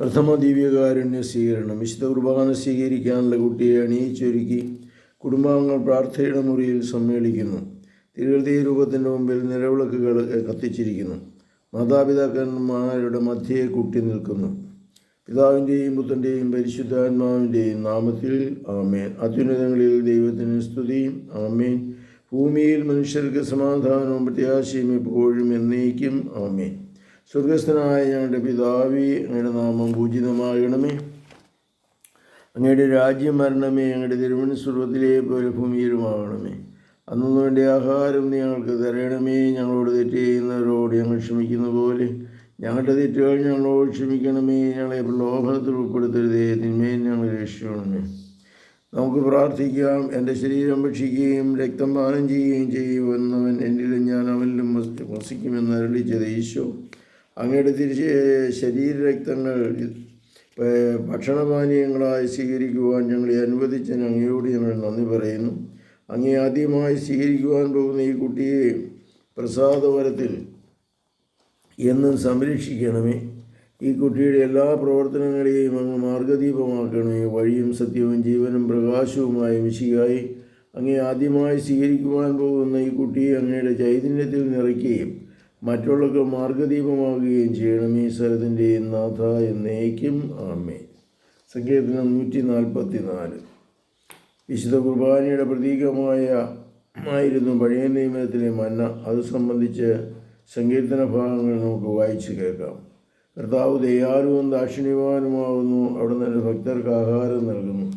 പ്രഥമ ദിവ്യകാരുണ്യ സ്വീകരണം. വിശുദ്ധ കുർബാന സ്വീകരിക്കാനുള്ള കുട്ടിയെ അണിയിച്ചൊരുക്കി കുടുംബാംഗങ്ങൾ പ്രാർത്ഥനയുടെ മുറിയിൽ സമ്മേളിക്കുന്നു. തിരുഹൃദയ രൂപത്തിന്റെ മുമ്പിൽ നിലവിളക്കുകൾ കത്തിച്ചിരിക്കുന്നു. മാതാപിതാക്കന്മാരുടെ മധ്യയെ കുട്ടി നിൽക്കുന്നു. പിതാവിന്റെയും പുത്രന്റെയും പരിശുദ്ധാത്മാവിന്റെയും നാമത്തിൽ ആമേൻ. അത്യുന്നതങ്ങളിൽ ദൈവത്തിന് സ്തുതിയും. ആമേൻ. ഭൂമിയിൽ മനുഷ്യർക്ക് സമാധാനവും പ്രത്യാശയും എപ്പോഴും എന്നേക്കും. ആമേൻ. സ്വർഗസ്ഥനായ ഞങ്ങളുടെ പിതാവി അങ്ങയുടെ നാമം പൂജിതമാകണമേ. അങ്ങയുടെ രാജ്യം മരണമേ അങ്ങയുടെ തിരുമണി സ്വർഗത്തിലെ പോലെ ഭൂമിയിലുമാകണമേ അന്നു വേണ്ട ആഹാരം ഞങ്ങൾക്ക് തരണമേ. ഞങ്ങളോട് തെറ്റ് ചെയ്യുന്നവരോട് ഞങ്ങൾ ക്ഷമിക്കുന്ന പോലെ ഞങ്ങളുടെ തെറ്റുകൾ ഞങ്ങളോട് ക്ഷമിക്കണമേ. ഞങ്ങളെ പ്രലോഭനത്തിൽ ഉൾപ്പെടുത്തരുതേ. തിന്മേൽ ഞങ്ങൾ രക്ഷിക്കണമേ. നമുക്ക് പ്രാർത്ഥിക്കാം. എന്റെ ശരീരം ഭക്ഷിക്കുകയും രക്തം പാനം ചെയ്യുകയും ചെയ്യുമെന്നവൻ എന്നിലും ഞാൻ അവനിലും വസി- വസിക്കുമെന്ന് അരളിച്ചത് ഈശോ. അങ്ങയുടെ തിരിച്ച് ശരീരരക്തങ്ങൾ ഭക്ഷണപാനീയങ്ങളായി സ്വീകരിക്കുവാൻ ഞങ്ങളെ അനുവദിച്ചതിന് അങ്ങയോട് ഞങ്ങൾ നന്ദി പറയുന്നു. അങ്ങേ ആദ്യമായി സ്വീകരിക്കുവാൻ പോകുന്ന ഈ കുട്ടിയെ പ്രസാദവരത്തിൽ എന്നും സംരക്ഷിക്കണമേ. ഈ കുട്ടിയുടെ എല്ലാ പ്രവർത്തനങ്ങളെയും അങ്ങ് മാർഗദീപമാക്കണമേ. വഴിയും സത്യവും ജീവനും പ്രകാശവുമായി മിശിയായി അങ്ങേ ആദ്യമായി സ്വീകരിക്കുവാൻ പോകുന്ന ഈ കുട്ടിയെ അങ്ങയുടെ ചൈതന്യത്തിൽ നിറയ്ക്കുകയും മറ്റുള്ളവർക്ക് മാർഗദീപമാകുകയും ചെയ്യണമേ സ്ഥലത്തിന്റെ നാഥ എന്നേക്കും. ആമേ സങ്കീർത്തനം നൂറ്റി നാൽപ്പത്തി നാല് വിശുദ്ധ കുർബാനയുടെ പ്രതീകമായ ആയിരുന്നു പഴയ നിയമത്തിലെ മന്ന. അത് സംബന്ധിച്ച് സങ്കീർത്തന ഭാഗങ്ങൾ നമുക്ക് വായിച്ചു കേൾക്കാം. കർത്താവ് ദയാലുവും ദാക്ഷിണ്യവാനുമാകുന്നു അവിടെ നിന്ന് ഭക്തർക്ക് ആഹാരം നൽകുന്നു.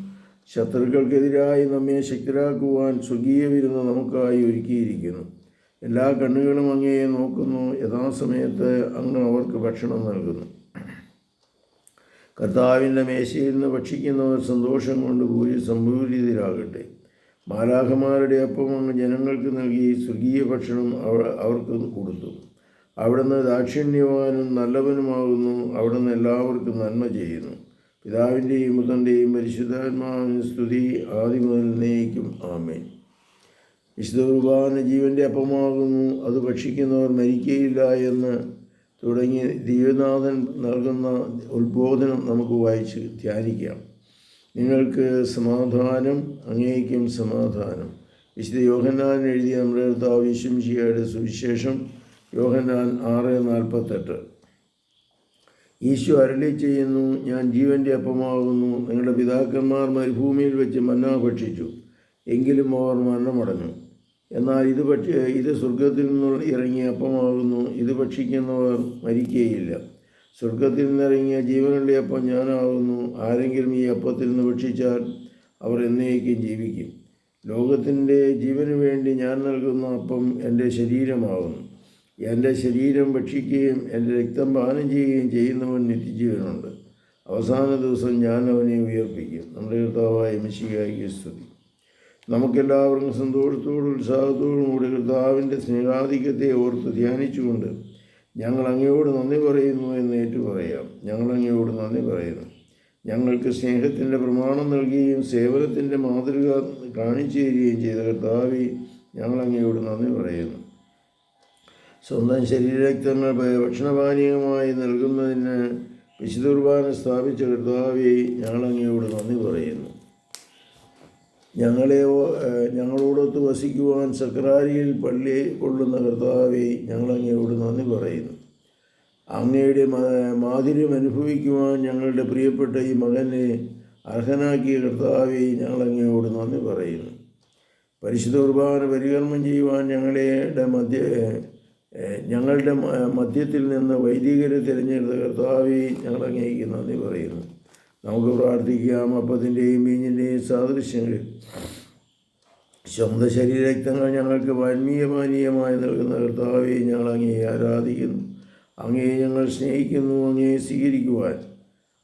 ശത്രുക്കൾക്കെതിരായി നമ്മെ ശക്തരാക്കുവാൻ സ്വർഗീയ വിരുന്ന് നമുക്കായി ഒരുക്കിയിരിക്കുന്നു. എല്ലാ കണ്ണുകളും അങ്ങയെ നോക്കുന്നു. യഥാസമയത്ത് അങ്ങ് അവർക്ക് ഭക്ഷണം നൽകുന്നു. കർത്താവിന്റെ മേശയിൽ നിന്ന് ഭക്ഷിക്കുന്നവർ സന്തോഷം കൊണ്ട് കൂടി സംഭൂരിതരാകട്ടെ മാലാഖമാരുടെ അപ്പം അങ്ങ് ജനങ്ങൾക്ക് നൽകി സ്വർഗീയ ഭക്ഷണം അവ- അവർക്ക് കൊടുത്തു. അവിടുന്ന് ദാക്ഷിണ്യവാനും നല്ലവനുമാകുന്നു. അവിടുന്ന് എല്ലാവർക്കും നന്മ ചെയ്യുന്നു. പിതാവിന്റെയും മുതന്റെയും പരിശുദ്ധാത്മാവിന് സ്തുതി. ആദ്യം മുതൽ നയിക്കും ആമേൻ. വിശുദ്ധ കുർബാന ജീവന്റെ അപ്പമാകുന്നു. അത് ഭക്ഷിക്കുന്നവർ മരിക്കയില്ല എന്ന് തുടങ്ങി ദൈവനാഥൻ നൽകുന്ന ഉത്ബോധനം നമുക്ക് വായിച്ച് ധ്യാനിക്കാം. നിങ്ങൾക്ക് സമാധാനം അങ്ങേക്കും സമാധാനം. വിശുദ്ധ യോഹന്നാൻ എഴുതിയ നമ്മുടെ കർത്താവ് സുവിശേഷം യോഹന്നാൻ ആറ് നാൽപ്പത്തെട്ട്. ഈശോ അരളി ചെയ്യുന്നു ഞാൻ ജീവന്റെ അപ്പമാകുന്നു. നിങ്ങളുടെ പിതാക്കന്മാർ മരുഭൂമിയിൽ വെച്ച് മന്നാഘോഷിച്ചു എങ്കിലും അവർ മരണമടഞ്ഞു എന്നാൽ ഇത് ഭക്ഷ ഇത് സ്വർഗത്തിൽ നിന്ന് ഇറങ്ങിയ അപ്പമാകുന്നു. ഇത് ഭക്ഷിക്കുന്നവർ മരിക്കുകയില്ല സ്വർഗത്തിൽ നിന്നിറങ്ങിയ ജീവനുള്ള അപ്പം ഞാനാകുന്നു. ആരെങ്കിലും ഈ അപ്പത്തിൽ നിന്ന് ഭക്ഷിച്ചാൽ അവർ എന്നേക്കും ജീവിക്കും. ലോകത്തിന്റെ ജീവന് വേണ്ടി ഞാൻ നൽകുന്ന അപ്പം എന്റെ ശരീരമാകുന്നു. എന്റെ ശരീരം ഭക്ഷിക്കുകയും എന്റെ രക്തം പാനം ചെയ്യുകയും ചെയ്യുന്നവൻ നിത്യജീവനുണ്ട്. അവസാന ദിവസം ഞാൻ അവനെ ഉയർപ്പിക്കും. നമ്മുടെ കർത്താവായ മിശികായി സ്തുതി. നമുക്കെല്ലാവർക്കും സന്തോഷത്തോടും ഉത്സാഹത്തോടും കൂടി കർത്താവിന്റെ സ്നേഹാധിക്യത്തെ ഓർത്ത് ധ്യാനിച്ചുകൊണ്ട് ഞങ്ങൾ അങ്ങയോട് നന്ദി പറയുന്നു എന്ന് ഏറ്റു പറയാം. ഞങ്ങൾ അങ്ങയോട് നന്ദി പറയുന്നു. ഞങ്ങൾക്ക് സ്നേഹത്തിന്റെ പ്രമാണം നൽകുകയും സേവനത്തിന്റെ മാതൃക കാണിച്ചു തരികയും ചെയ്ത കർത്താവി ഞങ്ങൾ അങ്ങയോട് നന്ദി പറയുന്നു. സ്വന്തം ശരീരരക്തങ്ങൾ ഭക്ഷണപാനീയമായി നൽകുന്നതിന് വിശുദ്ധ സ്ഥാപിച്ച കർത്താവി ഞങ്ങൾ അങ്ങയോട് നന്ദി പറയുന്നു. ഞങ്ങളെ ഞങ്ങളോടൊത്ത് വസിക്കുവാൻ സക്രാരിയിൽ പള്ളി കൊള്ളുന്ന കർത്താവെ ഞങ്ങൾ അങ്ങയോട് നന്ദി പറയുന്നു. അങ്ങയുടെ മാധുര്യം അനുഭവിക്കുവാൻ ഞങ്ങളുടെ പ്രിയപ്പെട്ട ഈ മകനെ അർഹനാക്കിയ കർത്താവെ ഞങ്ങൾ അങ്ങയോട് നന്ദി പറയുന്നു. പരിശുദ്ധ കുർബാന പരികർമ്മം ചെയ്യുവാൻ ഞങ്ങളുടെ മധ്യ ഞങ്ങളുടെ മധ്യത്തിൽ നിന്ന് വൈദികരെ തിരഞ്ഞെടുത്ത കർത്താവെ ഞങ്ങളങ്ങേക്ക് നന്ദി പറയുന്നു. നമുക്ക് പ്രാർത്ഥിക്കാം അപ്പത്തിന്റെയും മീഞ്ഞിന്റെയും സാദൃശ്യങ്ങളിൽ സ്വന്തം ശരീരരക്തങ്ങൾ ഞങ്ങൾക്ക് വന്മീയമാനീയമായി നൽകുന്ന കർത്താവെ ഞങ്ങൾ അങ്ങേ ആരാധിക്കുന്നു. അങ്ങയെ ഞങ്ങൾ സ്നേഹിക്കുന്നു അങ്ങയെ സ്വീകരിക്കുവാൻ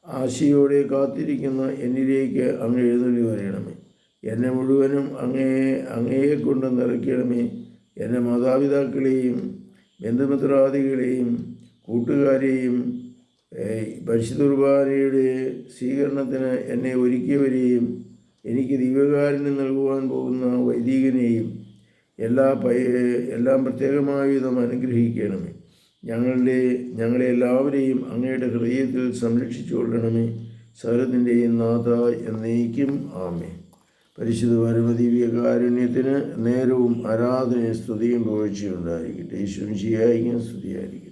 ആശയോടെ കാത്തിരിക്കുന്ന. എന്നിലേക്ക് അങ്ങ് എഴുന്നള്ളി വരണമേ. എന്നെ മുഴുവനും അങ്ങേ അങ്ങയെ കൊണ്ട് നിറയ്ക്കണമേ. എന്റെ മാതാപിതാക്കളെയും ബന്ധുമിത്രാദികളെയും കൂട്ടുകാരെയും പരിശുദ്ധ കുർബാനയുടെ സ്വീകരണത്തിന് എന്നെ ഒരുക്കിയവരെയും എനിക്ക് ദിവ്യകാരുണ്യം നൽകുവാൻ പോകുന്ന വൈദികനെയും എല്ലാ പയ എല്ലാം പ്രത്യേകമായ വിധം അനുഗ്രഹിക്കണമേ. ഞങ്ങളുടെ ഞങ്ങളെ എല്ലാവരെയും അങ്ങയുടെ ഹൃദയത്തിൽ സംരക്ഷിച്ചു കൊള്ളണമേ. സകലത്തിന്റെയും നാഥ എന്നേക്കും ആമേ പരിശുദ്ധ പരമദിവ്യകാരുണ്യത്തിന് നേരവും ആരാധനയും സ്തുതിയും പുകഴ്ചയുണ്ടായിരിക്കട്ടെ ഈശ്വരം ചെയ്യായിരിക്കും സ്തുതിയായിരിക്കട്ടെ.